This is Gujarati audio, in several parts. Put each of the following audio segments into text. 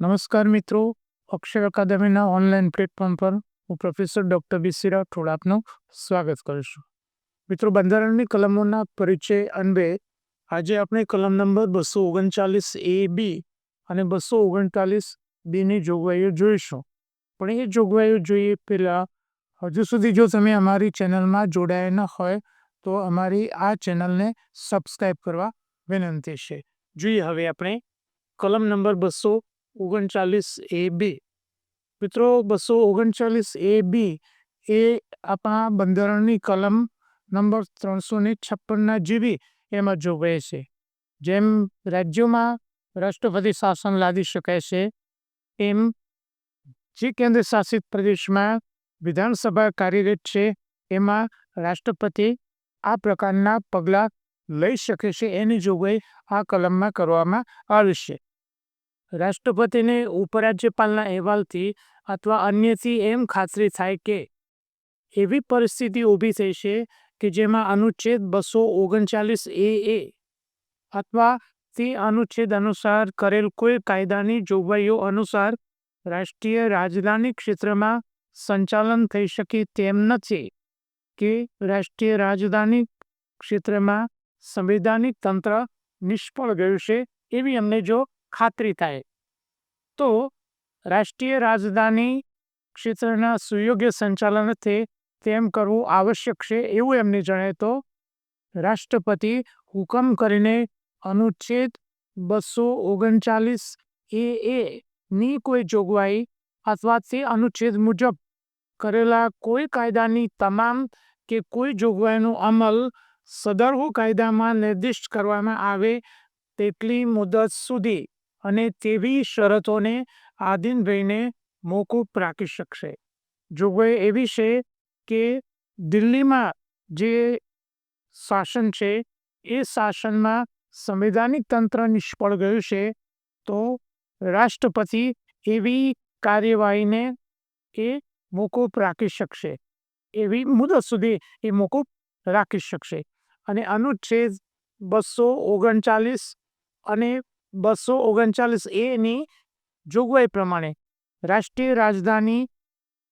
નમસ્કાર મિત્રો. અક્ષર અકાદમીના ઓનલાઈન પ્લેટફોર્મ પર હું પ્રોફેસર ડૉક્ટર બી. રાવ આપનું સ્વાગત કરું છું. મિત્રો, બંધારણની કલમોના પરિચય અન્વે આજે આપણે કલમ નંબર બસો ઓગણચાલીસ એ બી અને બસો ઓગણચાલીસ બીની જોગવાઈઓ જોઈશું. પણ એ જોગવાઈઓ જોઈએ પહેલાં હજુ સુધી જો તમે અમારી ચેનલમાં જોડાયા ન હોય તો અમારી આ ચેનલને સબસ્ક્રાઈબ કરવા વિનંતી છે. જોઈએ હવે આપણે કલમ નંબર બસો ઓગણચાલીસ એ બી મિત્રો બસો ઓગણચાલીસ એ બી એ આપણા બંધારણની કલમ નંબર ત્રણસો ને છપ્પનના જીવી એમાં જોગવાઈ છે જેમ રાજ્યોમાં રાષ્ટ્રપતિ શાસન લાદી શકાય છે એમ જે કેન્દ્ર શાસિત પ્રદેશમાં વિધાનસભા કાર્યરત છે એમાં રાષ્ટ્રપતિ આ પ્રકારના પગલાં લઈ શકે છે એની જોગવાઈ આ કલમમાં કરવામાં આવી છે રાષ્ટ્રપતિને ઉપરાજ્યપાલના અહેવાલથી અથવા અન્યથી એમ ખાતરી થાય કે એવી પરિસ્થિતિ ઊભી થઈ છે કે જેમાં અનુચ્છેદ બસો ઓગણચાલીસ એ એ અથવા તે અનુચ્છેદ અનુસાર કરેલ કોઈ કાયદાની જોગવાઈઓ અનુસાર રાષ્ટ્રીય રાજધાની ક્ષેત્રમાં સંચાલન થઈ શકે તેમ નથી કે રાષ્ટ્રીય રાજધાની ક્ષેત્રમાં સંવિધાનિક તંત્ર નિષ્ફળ ગયું છે એવી અમને જો ખાતરી થાય. તો રાષ્ટ્રીય રાજધાની ક્ષેત્રના સુયોગ્ય સંચાલનથી તેમ કરવું આવશ્યક છે એવું એમને જણાય તો રાષ્ટ્રપતિ હુકમ કરીને અનુચ્છેદ બસો ઓગણચાલીસ એ એ ની કોઈ જોગવાઈ અથવા તે અનુચ્છેદ મુજબ કરેલા કોઈ કાયદાની તમામ કે કોઈ જોગવાઈનો અમલ સદર્ભ કાયદામાં નિર્દિષ્ટ કરવામાં આવે તેટલી મુદત સુધી અને તેવી શરતોને આધીન રહીને મોકૂફ રાખી શકશે. જોગવાઈ એવી છે કે દિલ્હીમાં જે શાસન છે, એ શાસનમાં સંવિધાનિક તંત્ર નિષ્ફળ ગયું છે, તો રાષ્ટ્રપતિ એવી કાર્યવાહીને એ મોકૂફ રાખી શકશે. એવી મુદત સુધી એ મોકૂફ રાખી શકશે. અને અનુચ્છેદ બસો ઓગણચાલીસ અને બસો ઓગણચાલીસ એની જોગવાઈ પ્રમાણે રાષ્ટ્રીય રાજધાની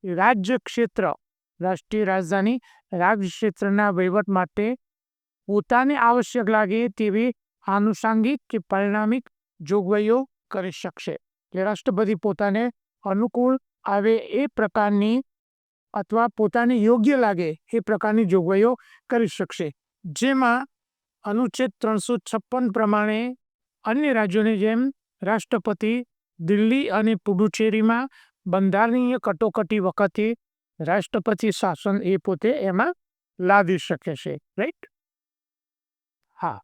રાજ્ય ક્ષેત્ર રાષ્ટ્રીય રાજધાની રાજ્ય ક્ષેત્રના વહીવટ માટે પોતાને આવશ્યક લાગે તેવી આનુષાંગિક કે પરિણામિક જોગવાઈઓ કરી શકશે. એટલે રાષ્ટ્રપતિ પોતાને અનુકૂળ આવે એ પ્રકારની અથવા પોતાને યોગ્ય લાગે એ પ્રકારની જોગવાઈઓ કરી શકશે. જેમાં અનુચ્છેદ ત્રણસો છપ્પન પ્રમાણે અન્ય રાજ્યોની જેમ રાષ્ટ્રપતિ દિલ્હી અને પુડુચેરીમાં બંધારણીય કટોકટી વખતે રાષ્ટ્રપતિ શાસન એ પોતે એમાં લાદી શકે છે રાઈટ હા.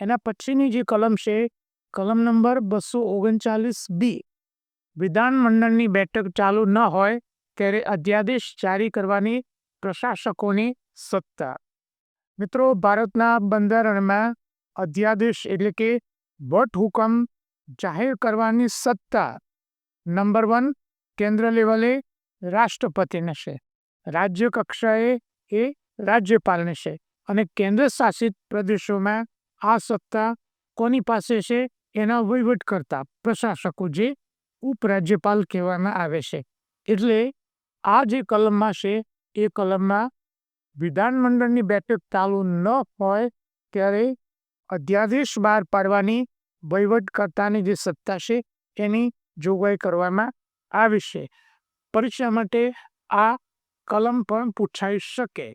એના પછીની જે કલમ છે, કલમ નંબર બસો ઓગણચાલીસ બી. વિધાનમંડળની બેઠક ચાલુ ન હોય ત્યારે અધ્યાદેશ જારી કરવાની પ્રશાસકોની સત્તા. મિત્રો, ભારતના બંધારણમાં અધ્યાદેશ એટલે કે વટહુકમ જાહેર કરવાની સત્તા નંબર વન કેન્દ્ર લેવલે રાષ્ટ્રપતિને છે. રાજ્ય કક્ષાએ એ રાજ્યપાલને છે. અને કેન્દ્ર શાસિત પ્રદેશોમાં આ સત્તા કોની પાસે છે એના વહીવટ કરતા પ્રશાસકો જે ઉપરાજ્યપાલ કહેવામાં આવે છે. એટલે આ જે કલમમાં છે એ કલમમાં વિધાનમંડળની બેઠક ચાલુ ન હોય ત્યારે અધ્યાદેશ બહાર પાડવાની વહીવટકર્તાની જે સત્તા છે, એની જોગવાઈ કરવામાં આવી છે. પરીક્ષા માટે આ કલમ પણ પૂછાઈ શકે.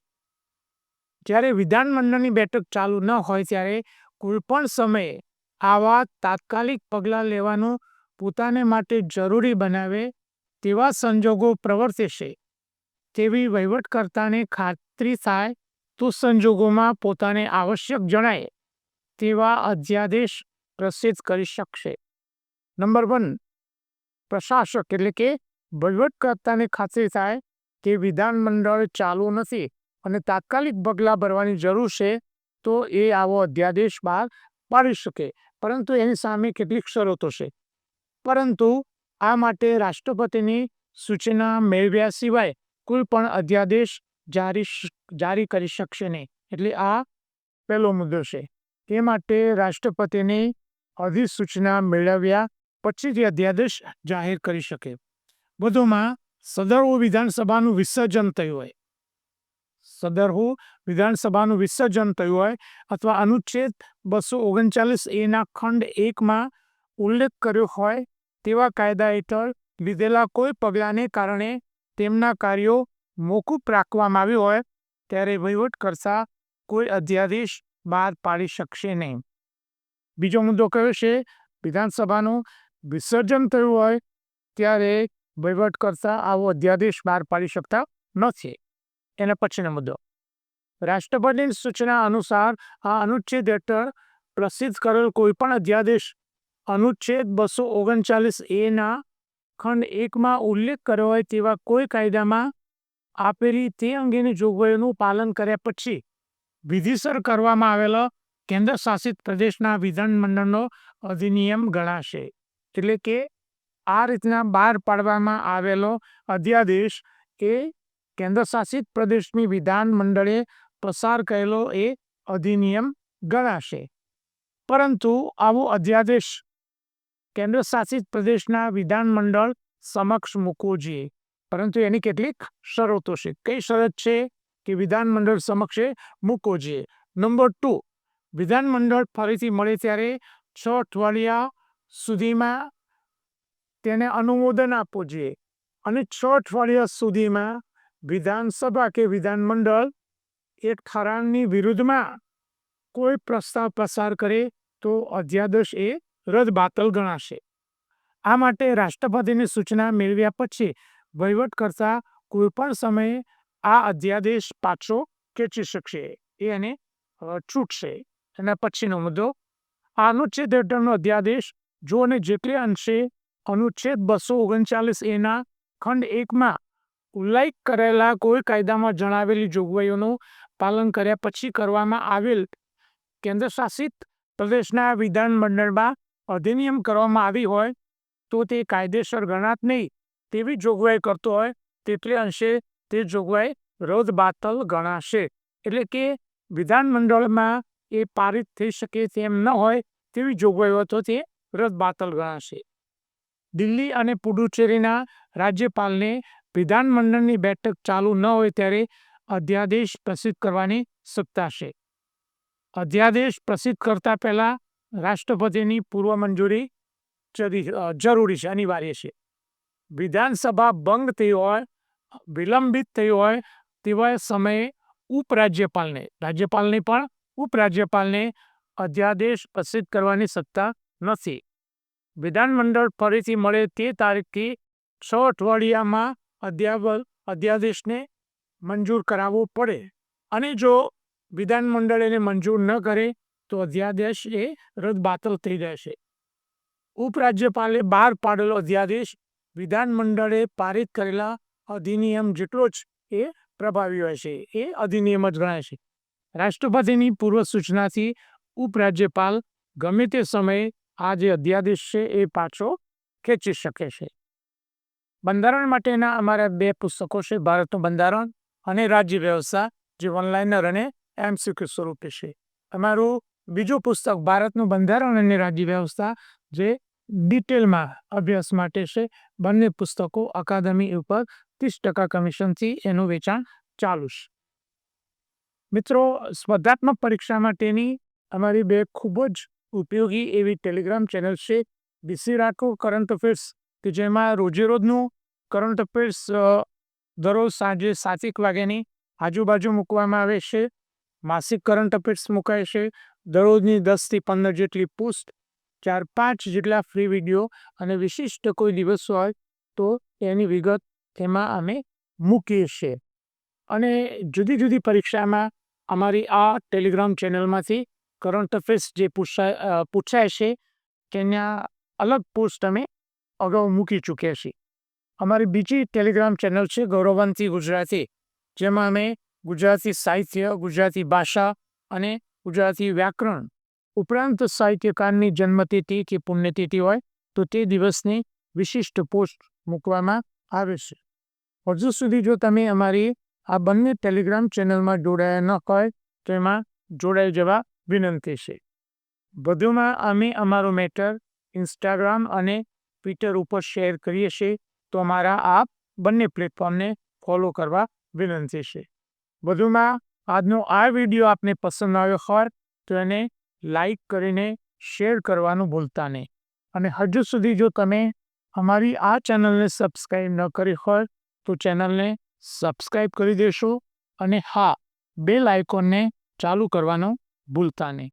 જ્યારે વિધાનમંડળની બેઠક ચાલુ ન હોય ત્યારે કોઈપણ સમયે આવા તાત્કાલિક પગલાં લેવાનું પોતાને માટે જરૂરી બનાવે તેવા સંજોગો પ્રવર્તે છે. તેવી વહીવટકર્તાને ખાતરી થાય તો સંજોગોમાં પોતાને આવશ્યક જણાય. તેવા અધ્યાદેશ પ્રસિદ્ધ કરી શકશે. નંબર વન, પ્રશાસક એટલે કે વહીવટકર્તાને ખાતરી થાય કે વિધાનમંડળ ચાલુ નથી અને તાત્કાલિક પગલાં ભરવાની જરૂર છે, તો એ આવો અધ્યાદેશ બહાર પાડી શકે. પરંતુ એની સામે કેટલીક શરતો છે. પરંતુ આ માટે રાષ્ટ્રપતિની સૂચના મેળવ્યા સિવાય કોઈ પણ અધ્યાદેશ જારી જારી કરી શકશે નહીં. એટલે આ પહેલો મુદ્દો છે. તે માટે રાષ્ટ્રપતિની અધિસૂચના મેળવ્યા પછી જ અધ્યાદેશ જાહેર કરી શકે. વધુમાં, સદરહુ વિધાનસભાનું વિસર્જન થયું હોય. સદરહુ વિધાનસભાનું વિસર્જન થયું હોય અથવા અનુચ્છેદ બસો ઓગણચાલીસ એના ખંડ એકમાં ઉલ્લેખ કર્યો હોય તેવા કાયદા હેઠળ લીધેલા કોઈ પગલાંને કારણે તેમના કાર્યો મોકૂફ રાખવામાં આવ્યું હોય, ત્યારે વહીવટ કરતા કોઈ અધ્યાદેશ બહાર પાડી શકશે નહીં. બીજો મુદ્દો કયો છે? વિધાનસભાનું વિસર્જન થયું હોય ત્યારે વહીવટ કરતા આવો અધ્યાદેશ બહાર પાડી શકતા નથી. એના પછીનો મુદ્દો. રાષ્ટ્રપતિની સૂચના અનુસાર આ અનુચ્છેદ હેઠળ પ્રસિદ્ધ કરેલ કોઈપણ અધ્યાદેશ અનુચ્છેદ બસો ઓગણચાલીસ એના ખંડ એકમાં ઉલ્લેખ કર્યો હોય તેવા કોઈ કાયદામાં આપેલી તે અંગેની જોગવાઈઓનું પાલન કર્યા પછી વિધિસર કરવામાં આવેલો કેન્દ્ર શાસિત પ્રદેશના વિધાનમંડળનો અધિનિયમ ગણાશે. એટલે કે આ રીતના બહાર પાડવામાં આવેલો અધ્યાદેશ એ કેન્દ્ર શાસિત પ્રદેશની વિધાન મંડળે પસાર કરેલો એ અધિનિયમ ગણાશે. પરંતુ આવો અધ્યાદેશ કેન્દ્ર શાસિત પ્રદેશના વિધાનમંડળ સમક્ષ મૂકવો જોઈએ. પરંતુ એની કેટલીક શરતો છે. કઈ શરત છે? કે વિધાનમંડળ સમક્ષે મૂકવો જોઈએ. નંબર ટુ, વિધાનમંડળ ફરીથી મળે ત્યારે છ અઠવાડિયા સુધીમાં તેને અનુમોદન આપવું જોઈએ અને છ અઠવાડિયા સુધીમાં વિધાનસભા કે વિધાનમંડળ એક ઠરાવની વિરુદ્ધમાં કોઈ પ્રસ્તાવ પસાર કરે તો અધ્યાદેશ એ રદ બાતલ ગણાશે. આ માટે રાષ્ટ્રપતિની સૂચના મેળવ્યા પછી વહીવટ કરતા કોઈપણ સમયે આ અધ્યાદેશ પાછો ખેંચી શકશે. એ એને છૂટશે. એના પછીનો મુદ્દો આ અનુચ્છેદ હેઠળનો અધ્યાદેશ, જો અને જેટલે અંશે અનુચ્છેદ બસો ઓગણચાલીસ એના ખંડ એકમાં ઉલ્લેખ કરેલા કોઈ કાયદામાં જણાવેલી જોગવાઈઓનું પાલન કર્યા પછી કરવામાં આવેલ કેન્દ્રશાસિત પ્રદેશના વિધાનમંડળમાં અધિનિયમ કરવામાં આવી હોય, તો તે કાયદેસર ગણાત નહીં. તેવી જોગવાઈ કરતો હોય, તેટલે અંશે તે જોગવાઈ રદ બાતલ ગણાશે. એટલે કે વિધાનમંડળમાં એ પારિત થઈ શકે તેમ ન હોય તેવી જોગવાઈઓ તો તે રદ બાતલ ગણાશે. દિલ્હી અને પુડુચેરીના રાજ્યપાલને વિધાનમંડળની બેઠક ચાલુ ન હોય ત્યારે અધ્યાદેશ પ્રસિદ્ધ કરવાની સત્તા છે. અધ્યાદેશ પ્રસિદ્ધ કરતા પહેલાં રાષ્ટ્રપતિની પૂર્વ મંજૂરી જરૂરી છે, અનિવાર્ય છે. વિધાનસભા ભંગ થઈ હોય વિલંબિત થયું હોય તેવા સમયે ઉપરાજ્યપાલને, રાજ્યપાલને પણ ઉપરાજ્યપાલને અધ્યાદેશ પ્રસિદ્ધ કરવાની સત્તા નથી. વિધાનમંડળ ફરીથી મળે તે તારીખથી છ અઠવાડિયામાં અધ્યાવ અધ્યાદેશને મંજૂર કરાવવો પડે. અને જો વિધાનમંડળ એને મંજૂર ન કરે, તો અધ્યાદેશ એ રદ બાતલ થઈ જશે. ઉપરાજ્યપાલે બહાર પાડેલો અધ્યાદેશ વિધાનમંડળે પારિત કરેલા અધિનિયમ જેટલો જ એ પ્રભાવી હોય છે એ અધિનિયમ જ ગણાય છે રાષ્ટ્રપતિની પૂર્વ સૂચનાથી ઉપરાજ્યપાલ ગમે તે સમયે આ જે અધ્યાદેશ છે એ પાછો ખેંચી શકે છે. બંધારણ માટેના અમારા બે પુસ્તકો છે, ભારતનું બંધારણ અને રાજ્ય વ્યવસ્થા, જે ઓનલાઈનર અને એમસીક્યુ સ્વરૂપે છે. અમારું બીજું પુસ્તક ભારતનું બંધારણ અને રાજ્ય વ્યવસ્થા, જે ડિટેલમાં અભ્યાસ માટે છે, બંને પુસ્તકો અકાદમી ઉપર ત્રીસ ટકા કમિશનથી એનું વેચાણ ચાલુ છે. મિત્રો, સ્પર્ધાત્મક પરીક્ષા માટેની અમારી બે ખૂબ જ ઉપયોગી એવી ટેલિગ્રામ ચેનલ છે બીસી રાખો કરંટ અફેર્સ કે જેમાં રોજેરોજનું કરંટ અફેર્સ દરરોજ સાંજે સાત એક વાગ્યાની આજુબાજુ મૂકવામાં આવે છે. માસિક કરંટ અફેર્સ મુકાય છે, દરરોજની દસથી પંદર જેટલી પોસ્ટ, ચાર પાંચ જેટલા ફ્રી વીડિયો અને વિશિષ્ટ કોઈ દિવસ હોય તો એની વિગત તેમાં અમે મૂકીએ છીએ. અને જુદી જુદી પરીક્ષામાં અમારી આ ટેલિગ્રામ ચેનલમાંથી કરંટ અફેર્સ જે પૂછાય પૂછાય છે, તેના અલગ પોસ્ટ અમે અગાઉ મૂકી ચૂક્યા છીએ. અમારી બીજી ટેલિગ્રામ ચેનલ છે ગૌરવંતી ગુજરાતી, જેમાં અમે ગુજરાતી સાહિત્ય, ગુજરાતી ભાષા અને ગુજરાતી વ્યાકરણ, ઉપરાંત સાહિત્યકારની જન્મતિથિ કે પુણ્યતિથિ હોય તો તે દિવસની વિશિષ્ટ પોસ્ટ મૂકવામાં આવે છે. હજુ સુધી જો તમે અમારી આ બંને ટેલિગ્રામ ચેનલમાં જોડાયા ન હોય, તો એમાં જોડાઈ જવા વિનંતી છે. વધુમાં અમે અમારો મેટર ઇન્સ્ટાગ્રામ અને ટ્વિટર ઉપર શેર કરીએ છીએ, તો અમારા આ બંને પ્લેટફોર્મને ફોલો કરવા વિનંતી છે. વધુમાં આજનો આ વીડિયો આપને પસંદ આવ્યો હોય, તો એને લાઈક કરીને શેર કરવાનું ભૂલતા નહીં. અને હજુ સુધી જો તમે અમારી આ ચેનલને સબસ્ક્રાઈબ ન કરી હોય તો ચેનલને સબસ્ક્રાઈબ કરી દેશો અને હા બેલ આઇકોનને ચાલુ કરવાનો ભૂલતા નહીં.